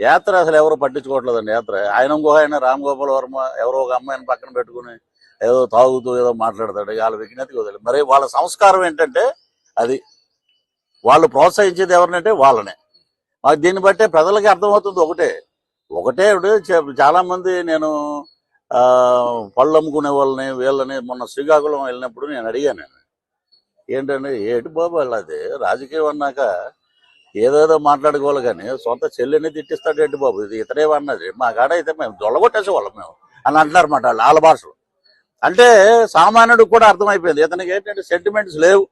యాత్ర అసలు ఎవరు పట్టించుకోవట్లేదండి యాత్ర. ఆయన ఇంకో ఆయన రామ్ గోపాల్ వర్మ ఎవరో ఒక అమ్మాయిని పక్కన పెట్టుకుని ఏదో తాగుతూ ఏదో మాట్లాడతాడు. వాళ్ళ విజ్ఞతకి వదిలేదు మరి వాళ్ళ సంస్కారం ఏంటంటే అది. వాళ్ళు ప్రోత్సహించేది ఎవరినంటే వాళ్ళనే. మాకు దీన్ని బట్టే ప్రజలకి అర్థమవుతుంది ఒకటే. ఒకటే చాలామంది చాలా మంది నేను ఆ, పళ్ళు అమ్ముకునే వాళ్ళని వీళ్ళని మొన్న శ్రీకాకుళం వెళ్ళినప్పుడు నేను అడిగాను. నేను ఏంటంటే ఏటి బాబు అది? రాజకీయం అన్నాక ఏదేదో మాట్లాడుకోవాలి కానీ సొంత చెల్లిని తిట్టిస్తాడు ఏంటి బాబు? ఇది ఇతరేమన్నది మా కాడ అయితే మేము దొల్లగొట్టేసేవాళ్ళం మేము అని అంటున్నారు మాట వాళ్ళు వాళ్ళ భాషలు. అంటే సామాన్యుడికి కూడా అర్థమైపోయింది. ఇతనికి ఏంటంటే సెంటిమెంట్స్ లేవు.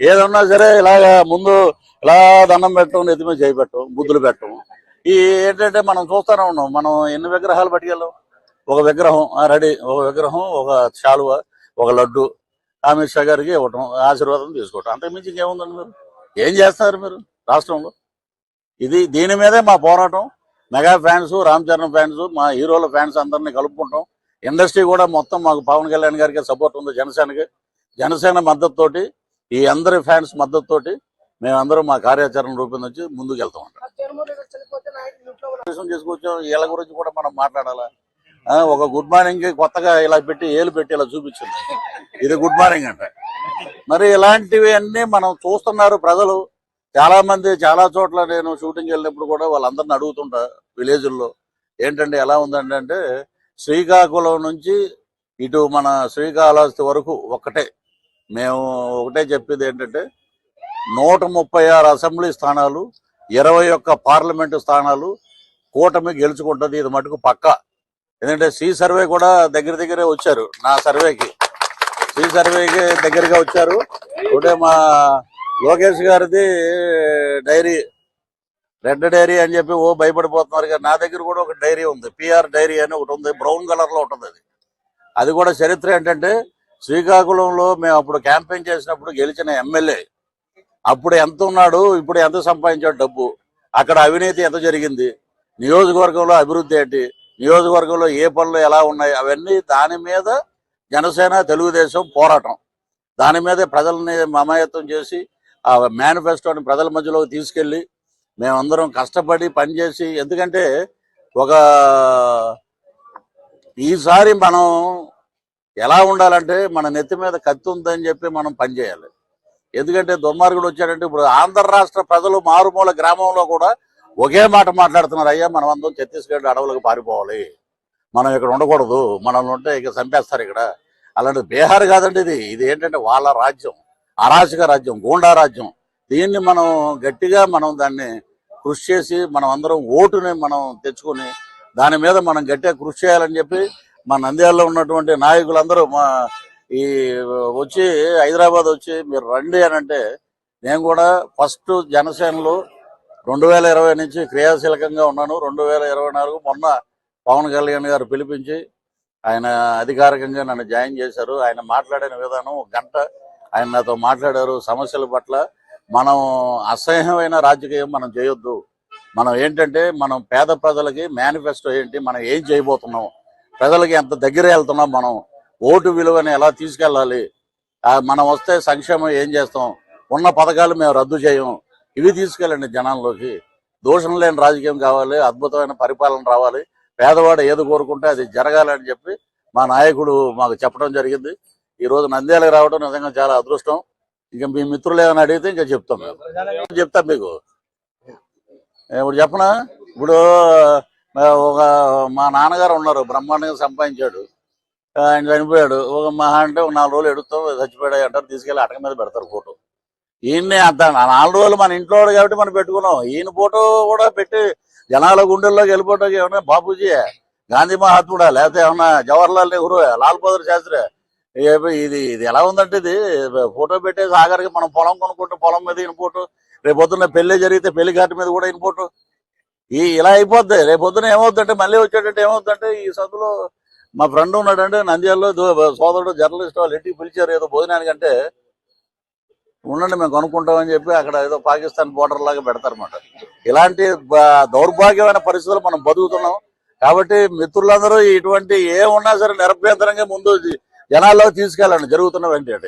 ఏదన్నా సరే ఇలాగా ముందు ఇలా దండం పెట్టడం నెత్తిమీద చేయబెట్టం బుద్ధులు పెట్టడం. ఈ ఏంటంటే మనం చూస్తూనే ఉన్నాం. మనం ఎన్ని విగ్రహాలు పట్టుకెళ్ళాం? ఒక విగ్రహం రెడీ ఒక విగ్రహం ఒక శాలువ ఒక లడ్డు అమిత్ షా గారికి ఇవ్వటం ఆశీర్వాదం తీసుకోవటం. అంతకుమించి ఇంకేముందండి మీరు? ఏం చేస్తున్నారు మీరు? రాష్ట్రంలో. ఇది దీని మీదే మా పోరాటం. Mega fans Ram Charan fans మా హీరోల ఫ్యాన్స్ అందరినీ కలుపుకుంటాం. ఇండస్ట్రీ కూడా మొత్తం మాకు పవన్ కళ్యాణ్ గారికి సపోర్ట్ ఉంది జనసేనకి. జనసేన మద్దతుతోటి ఈ అందరి ఫ్యాన్స్ మద్దతుతోటి మేమందరం మా కార్యాచరణ రూపొందించి ముందుకు వెళ్తాం చేసుకొచ్చాం. వీళ్ళ గురించి కూడా మనం మాట్లాడాలా? ఒక గుడ్ మార్నింగ్ కొత్తగా ఇలా పెట్టి ఏలు పెట్టి ఇలా చూపించింది. ఇది గుడ్ మార్నింగ్ అంట. మరి ఇలాంటివి అన్ని మనం చూస్తున్నారు ప్రజలు. చాలా మంది చాలా చోట్ల నేను షూటింగ్ వెళ్ళినప్పుడు కూడా వాళ్ళందరిని అడుగుతుంటా విలేజ్ల్లో ఏంటంటే ఎలా ఉందంటే అంటే శ్రీకాకుళం నుంచి ఇటు మన శ్రీకాళహస్తి వరకు ఒకటే. మేము ఒకటే చెప్పేది ఏంటంటే నూట ముప్పై ఆరు అసెంబ్లీ స్థానాలు ఇరవై ఒక్క పార్లమెంటు స్థానాలు కూటమి గెలుచుకుంటుంది. ఇది మటుకు పక్క. ఎందుకంటే సి సర్వే కూడా దగ్గర దగ్గరే వచ్చారు నా సర్వేకి. సి సర్వేకి దగ్గరగా వచ్చారు. ఒకటే మా లోకేష్ గారిది డైరీ రెడ్ డైరీ అని చెప్పి ఓ భయపడిపోతున్నారు కానీ నా దగ్గర కూడా ఒక డైరీ ఉంది. పిఆర్ డైరీ అని ఒకటి ఉంది. బ్రౌన్ కలర్లో ఉంటుంది అది. అది కూడా చరిత్ర ఏంటంటే శ్రీకాకుళంలో మేము అప్పుడు క్యాంపెయిన్ చేసినప్పుడు గెలిచిన ఎమ్మెల్యే. అప్పుడు ఎంత ఉన్నాడు ఇప్పుడు ఎంత సంపాదించాడు డబ్బు. అక్కడ అవినీతి ఎంత జరిగింది? నియోజకవర్గంలో అభివృద్ధి ఏంటి? నియోజకవర్గంలో ఏ పనులు ఎలా ఉన్నాయి? అవన్నీ దాని మీద జనసేన తెలుగుదేశం పోరాటం. దాని మీద ప్రజల్ని మమాయత్వం చేసి ఆ మేనిఫెస్టోని ప్రజల మధ్యలోకి తీసుకెళ్ళి మేమందరం కష్టపడి పనిచేసి ఎందుకంటే ఒక ఈసారి మనం ఎలా ఉండాలంటే మన నెత్తి మీద కత్తి ఉందని చెప్పి మనం పనిచేయాలి ఎందుకంటే దుర్మార్గుడు వచ్చాడంటే ఇప్పుడు ఆంధ్ర రాష్ట్ర ప్రజలు మారుమూల గ్రామంలో కూడా ఒకే మాట మాట్లాడుతున్నారు అయ్యా మనం అందరం ఛత్తీస్గఢ్ అడవులకు పారిపోవాలి. మనం ఇక్కడ ఉండకూడదు. మనల్ని ఉంటే ఇక చంపేస్తారు ఇక్కడ. అలాంటి బీహార్ కాదండి ఇది. ఇది ఏంటంటే వాళ్ళ రాజ్యం. అరాచక రాజ్యం గూండా రాజ్యం. దీన్ని మనం గట్టిగా మనం దాన్ని కృషి చేసి మనం అందరం ఓటుని మనం తెచ్చుకొని దాని మీద మనం గట్టిగా కృషి చేయాలని చెప్పి మా నంద్యాలలో ఉన్నటువంటి నాయకులందరూ మా ఈ వచ్చి హైదరాబాద్ వచ్చి మీరు రండి అని అంటే నేను కూడా ఫస్ట్ జనసేనలో రెండు వేల ఇరవై నుంచి క్రియాశీలకంగా ఉన్నాను. రెండు వేల ఇరవై నాలుగు మొన్న పవన్ కళ్యాణ్ గారు పిలిపించి ఆయన అధికారికంగా నన్ను జాయిన్ చేశారు. ఆయన మాట్లాడిన విధానం ఒక గంట ఆయన నాతో మాట్లాడారు సమస్యల పట్ల మనం అసహ్యమైన రాజకీయం మనం చేయొద్దు. మనం ఏంటంటే మనం పేద ప్రజలకి మేనిఫెస్టో ఏంటి మనం ఏం చేయబోతున్నాం? ప్రజలకి ఎంత దగ్గర వెళ్తున్నాం మనం? ఓటు విలువని ఎలా తీసుకెళ్ళాలి? ఆ, మనం వస్తే సంక్షేమం ఏం చేస్తాం? ఉన్న పథకాలు మేము రద్దు చేయం. ఇవి తీసుకెళ్ళండి జనాల్లోకి. దోషం లేని రాజకీయం కావాలి అద్భుతమైన పరిపాలన రావాలి. పేదవాడు ఏది కోరుకుంటే అది జరగాలని చెప్పి మా నాయకుడు మాకు చెప్పడం జరిగింది. ఈ రోజు నంద్యాలకు రావడం నిజంగా చాలా అదృష్టం. ఇంకా మీ మిత్రులు ఏమైనా అడిగితే ఇంకా చెప్తాం మేము. చెప్తాం మీకు. ఇప్పుడు చెప్పనా? ఇప్పుడు ఒక మా నాన్నగారు ఉన్నారు బ్రహ్మాండంగా సంపాదించాడు. ఆయన చనిపోయాడు. ఒక మహా అంటే ఒక నాలుగు రోజులు ఎడుతాం చచ్చిపోయాడు అంటారు తీసుకెళ్ళి అటక మీద పెడతారు ఫోటో. ఈయన్ని అంత నాలుగు రోజులు మన ఇంట్లో కాబట్టి మనం పెట్టుకున్నాం. ఈయన ఫోటో కూడా పెట్టి జనాల గుండెల్లోకి వెళ్ళిపోవటం ఏమన్నా బాపూజీ గాంధీ మహాత్ముడా? లేకపోతే ఏమన్నా జవహర్లాల్ నెహ్రూ లాల్ బహదూర్ శాస్త్రి? ఇది ఇది ఎలా ఉందంటే ఇది ఫోటో పెట్టేసి ఆఖరికి మనం పొలం కొనుక్కుంటే పొలం మీద ఈయన ఫోటో రేపు పొద్దున్న పెళ్ళి జరిగితే పెళ్ళి ఘాట్ మీద కూడా ఈయన ఈ ఇలా అయిపోద్ది. రేపు పొద్దున ఏమవుతుందంటే మళ్ళీ వచ్చేటట్టు ఏమవుతుందంటే ఈ సదులో మా ఫ్రెండ్ ఉన్నాడంటే నంద్యాలలో సోదరుడు జర్నలిస్ట్ వాళ్ళు ఇంటికి పిలిచారు ఏదో భోజనానికి అంటే ఉండండి మేము కొనుక్కుంటామని చెప్పి అక్కడ ఏదో పాకిస్తాన్ బోర్డర్ లాగా పెడతారన్నమాట. ఇలాంటి దౌర్భాగ్యమైన పరిస్థితులు మనం బతుకుతున్నాం. కాబట్టి మిత్రులందరూ ఇటువంటి ఏ ఉన్నా సరే నిరభ్యంతరంగా ముందు జనాల్లో తీసుకెళ్ళండి. జరుగుతున్న వెంటనే.